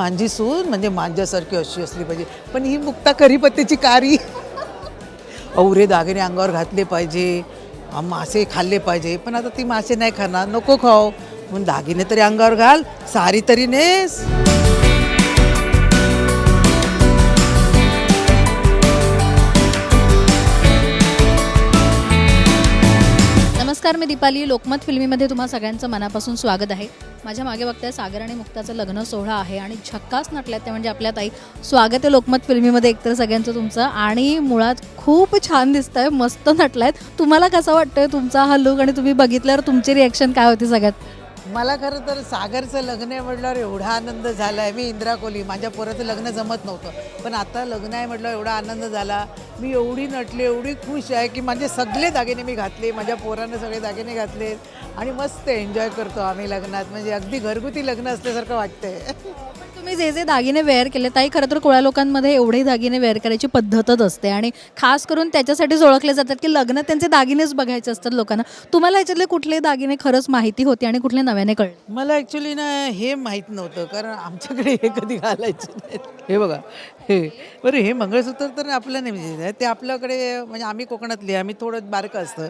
माझी सून म्हणजे माझ्यासारखी अशी असली पाहिजे. पण ही मुक्ता करीपत्तेची कारी. औरे दागिने अंगावर घातले पाहिजे. मासे खाल्ले पाहिजे. पण आता ती मासे नाही खाणार. नको खाऊ. म्हणून दागिने तरी अंगावर घाल. सारी तरी नेस. नमस्कार मी दीपाली. लोकमत फिल्मीमध्ये तुम्हा सगळ्यांचं मनापासून स्वागत आहे. माझ्या मागे बघताय सागर आणि मुक्ताचं लग्न सोहळा आहे आणि छक्काच नटल्यात ते म्हणजे आपल्या ताई. स्वागत आहे लोकमत फिल्मीमध्ये एकतर सगळ्यांचं तुमचं. आणि मुळात खूप छान दिसतंय मस्त नटलायत. तुम्हाला कसं वाटतंय तुमचा हा लुक आणि तुम्ही बघितल्यावर तुमची रिॲक्शन काय होती सगळ्यात? मला खरं तर सागरचं लग्न आहे म्हटल्यावर एवढा आनंद झाला आहे मी इंदिरा कोली माझ्या पोराचं लग्न जमत नव्हतं. पण आता लग्न आहे म्हटलं एवढा आनंद झाला. मी एवढी नटले एवढी खुश आहे की माझे सगळे दागिने मी घातले माझ्या पोरानं सगळे दागिने घातले आणि मस्त एन्जॉय करतो आम्ही लग्नात. म्हणजे अगदी घरगुती लग्न असल्यासारखं वाटतंय. तुम्ही जे जे दागिने वेअर केले ताई खरं तर कोळ्या लोकांमध्ये एवढे दागिने वेअर करायची पद्धतच असते. आणि खास करून त्याच्यासाठीच ओळखले जातात की लग्न त्यांचे दागिनेच बघायचे असतात लोकांना. तुम्हाला याच्यातले कुठले दागिने खरंच माहिती होती आणि कुठले नव्याने कळले? मला ॲक्च्युली ना हे माहीत नव्हतं कारण आमच्याकडे हे कधी घालायचे नाहीत. हे बघा हे बरं हे मंगळसूत्र तर आपलं नाही म्हणजे ते आपल्याकडे म्हणजे आम्ही कोकणातले आम्ही थोडं बारकं असतं.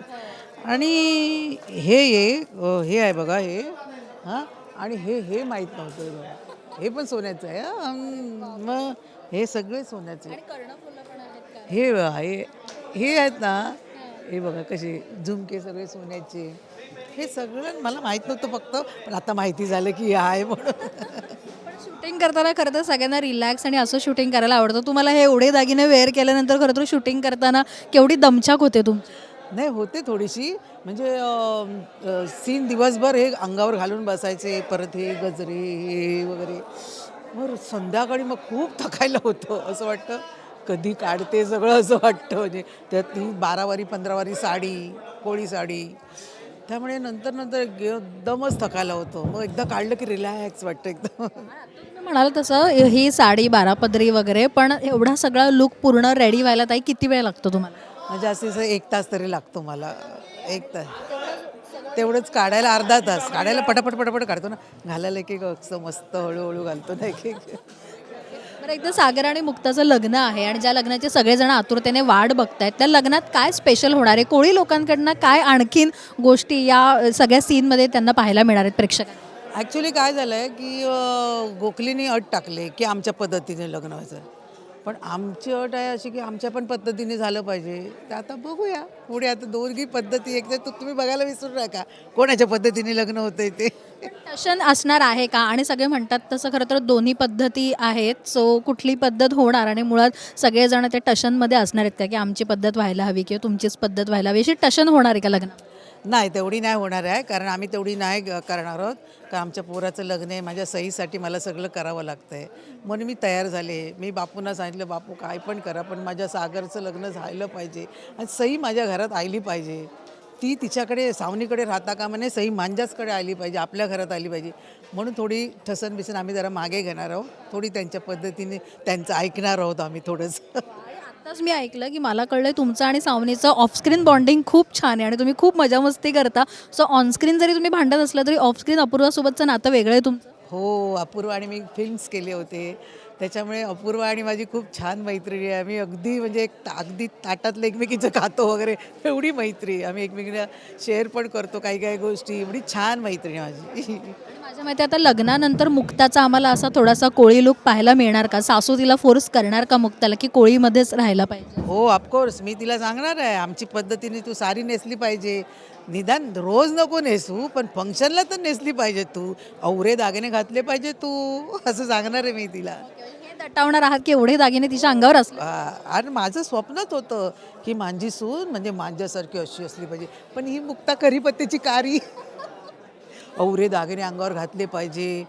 आणि हे ये हे आहे बघा हे हां आणि हे हे माहीत नव्हतं. बघा हे पण सोन्याचं आहे हां. मग हे सगळे सोन्याचे. हे बघा, हे हे आहेत ना. हे बघा कसे झुमके सगळे सोन्याचे. हे सगळं मला माहीत नव्हतं फक्त पण आता माहिती झालं की हे आहे म्हणून. शूटिंग करताना खरं तर सगळ्यांना रिलॅक्स आणि असं शूटिंग करायला आवडतं. तुम्हाला हे एवढे दागिने वेअर केल्यानंतर खरं तर शूटिंग करताना केवढी दमछाक होते तुमची नाही होते थोडीशी. म्हणजे सीन दिवसभर हे अंगावर घालून बसायचे परत हे गजरे हे वगैरे. मग संध्याकाळी मग खूप थकायला होतं असं वाटतं. कधी काढते सगळं असं वाटतं म्हणजे त्यात ती बारावारी पंधरावारी साडी कोळी साडी. त्यामुळे नंतर नंतर एकदमच थकायला होतं. मग एकदा काढलं की रिलॅक्स वाटतं एकदम. तुम्ही म्हणाल तसं ही साडी बारापदरी वगैरे पण एवढा सगळा लुक पूर्ण रेडी व्हायला ताई किती वेळ लागतो तुम्हाला? म्हणजे असं एक तास तरी लागतो मला. एक तास. तेवढंच काढायला अर्धा तास. काढायला पटापट पटापट काढतो ना. घालायला एक एक असं मस्त हळूहळू घालतो ना एक एक. बरं एकदा सागर आणि मुक्ताचं लग्न आहे आणि ज्या लग्नाचे सगळेजण आतुरतेने वाट बघतायत त्या लग्नात काय स्पेशल होणार आहे? कोळी लोकांकडनं काय आणखीन गोष्टी या सगळ्या सीनमध्ये त्यांना पाहायला मिळणार आहेत प्रेक्षकांना? ॲक्च्युली काय झालं आहे की गोखलेनी अट टाकले की आमच्या पद्धतीने लग्न व्हायचं. पण आमची अट आहे अशी की आमच्या पण पद्धतीने झालं पाहिजे. तर आता बघूया. पुढे आता दोघी पद्धती एक तर तुम्ही बघायला विसरू नका. कोणाच्या पद्धतीने लग्न होतंय ते? टशन असणार आहे का? आणि सगळे म्हणतात तसं खरं तर दोन्ही पद्धती आहेत. सो कुठली पद्धत होणार? आणि मुळात सगळेजण ते टशनमध्ये असणार आहेत का? की आमची पद्धत व्हायला हवी किंवा तुमचीच पद्धत व्हायला हवी? अशी टशन होणार आहे का लग्न नाही तेवढी नाही होणार आहे कारण आम्ही तेवढी नाही करणार आहोत. कारण आमच्या पोराचं लग्न आहे माझ्या सहीसाठी मला सगळं करावं लागतं आहे म्हणून मी तयार झाले. मी बापूंना सांगितलं बापू काय पण करा पण माझ्या सागरचं लग्न झालं पाहिजे आणि सई माझ्या घरात आली पाहिजे. ती तिच्याकडे सावनीकडे राहता का म्हणे सई मांजाचकडे आली पाहिजे आपल्या घरात आली पाहिजे. म्हणून थोडी ठसन बिसन आम्ही जरा मागे घेणार आहोत. थोडी त्यांच्या पद्धतीने त्यांचं ऐकणार आहोत आम्ही थोडंसं. आत्ताच मी ऐकलं की मला कळलंय तुमचं आणि सावनीचं ऑफस्क्रीन बॉन्डिंग खूप छान आहे आणि तुम्ही खूप मजा मस्ती करता. सो ऑनस्क्रीन जरी तुम्ही भांडत असलं तरी ऑफस्क्रीन अपूर्वासोबतचं नातं वेगळं आहे तुमचं. हो अपूर्व. आणि मी फिल्म्स केले होते. त्याच्यामुळे अपूर्वा आणि माझी खूप छान मैत्रिणी आहे. आम्ही अगदी म्हणजे एक ता- अगदी ताटातलं एकमेकीचं खातो वगैरे एवढी मैत्री. आहे. आम्ही एकमेकीला शेअर पण करतो काही काही गोष्टी. एवढी छान मैत्रिणी आहे माझी. माझ्या माहिती आता लग्नानंतर मुक्ताचा आम्हाला असा थोडासा कोळी लुक पाहायला मिळणार का? सासू तिला फोर्स करणार का मुक्ताला की कोळीमध्येच राहायला पाहिजे? हो ऑफकोर्स मी तिला सांगणार आहे. आमची पद्धतीने तू साडी नेसली पाहिजे. निदान रोज नको नेसू पण फंक्शनला तर नेसली पाहिजे तू. औरे दागिने घातले पाहिजे तू. असं सांगणार आहे मी तिला. दटावणार आहात की एवढे दागिने तिच्या अंगावर असले? आणि माझं स्वप्नच होतं की माझी सून म्हणजे माझ्यासारखी अशी असली पाहिजे. पण ही मुक्ता करीपत्तेची कारी. औरे दागिने अंगावर घातले पाहिजे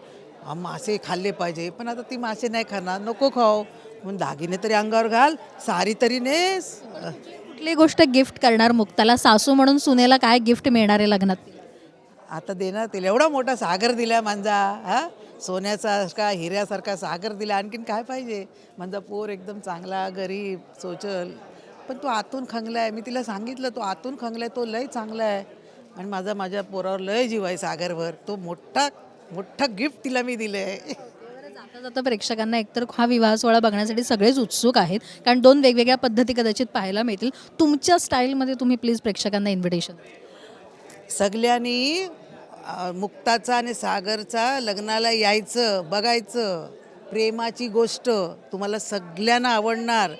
आ, मासे खाल्ले पाहिजे. पण आता ती मासे नाही खाणार नको खाऊ. म्हणून दागिने तरी अंगावर घाल सारी तरी नेस. कुठली गोष्ट गिफ्ट करणार मुक्ताला? सासू म्हणून सुनेला काय गिफ्ट मिळणार आहे लग्नात? आता देणार तिला. एवढा मोठा सागर दिला माझा हा? सोन्यासारखा हिऱ्यासारखा सागर दिला. आणखीन काय पाहिजे? माझा पोर एकदम चांगला गरीब सोचल. पण तो आतून खंगला आहे मी तिला सांगितलं तो आतून खंगला आहे तो लय चांगला आहे आणि माझा माझ्या पोरावर लय जीव आहे सागरवर. तो मोठा मोठा गिफ्ट तिला मी दिलं आहे जाता जाता प्रेक्षकांना एकतर हा विवाह सोहळा बघण्यासाठी सगळेच उत्सुक आहेत. कारण दोन वेगवेगळ्या पद्धती कदाचित पाहायला मिळतील. तुमच्या स्टाईलमध्ये तुम्ही प्लीज प्रेक्षकांना इन्व्हिटेशन सगळ्यांनी मुक्ताचा आणि सागरचा लग्नाला यायचं बघायचं प्रेमाची गोष्ट तुम्हाला सगळ्यांना आवडणार.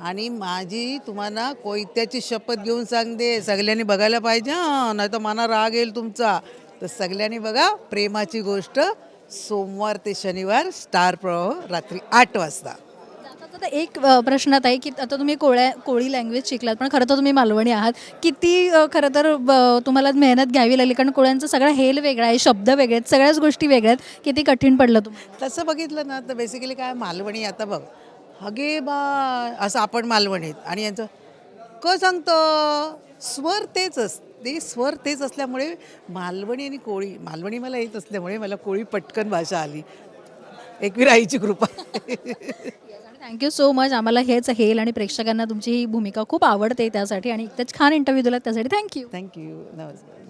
आणि माझी तुम्हाला कोयत्याची शपथ घेऊन सांगते सगळ्यांनी बघायला पाहिजे नाही तर मला राग येईल तुमचा. तर सगळ्यांनी बघा प्रेमाची गोष्ट सोमवार ते शनिवार स्टार प्रवाह रात्री आठ वाजता. आता एक प्रश्नात आहे की आता तुम्ही कोळ्या कोळी लँग्वेज शिकलात पण खरं तर तुम्ही मालवणी आहात. किती खरं तर ब- तुम्हाला मेहनत घ्यावी लागली कारण कोळ्यांचा सगळा हेल वेगळा आहे शब्द वेगळे आहेत सगळ्याच गोष्टी वेगळ्या आहेत. किती कठीण पडलं तुम्हाला? तसं बघितलं ना तर बेसिकली काय मालवणी आता बघ. हगे बा असं आपण मालवणीत आणि यांचं क सांगतं? स्वर तेच असते स्वर तेच असल्यामुळे मालवणी आणि कोळी मालवणी मला येत असल्यामुळे मला कोळी पटकन भाषा आली. एकवीर आईची कृपा. थँक्यू सो मच आम्हाला हेच हेल आणि प्रेक्षकांना तुमची ही भूमिका खूप आवडते त्यासाठी आणि इतकंच छान इंटरव्ह्यू दिला त्यासाठी. थँक्यू थँक्यू नमस्कार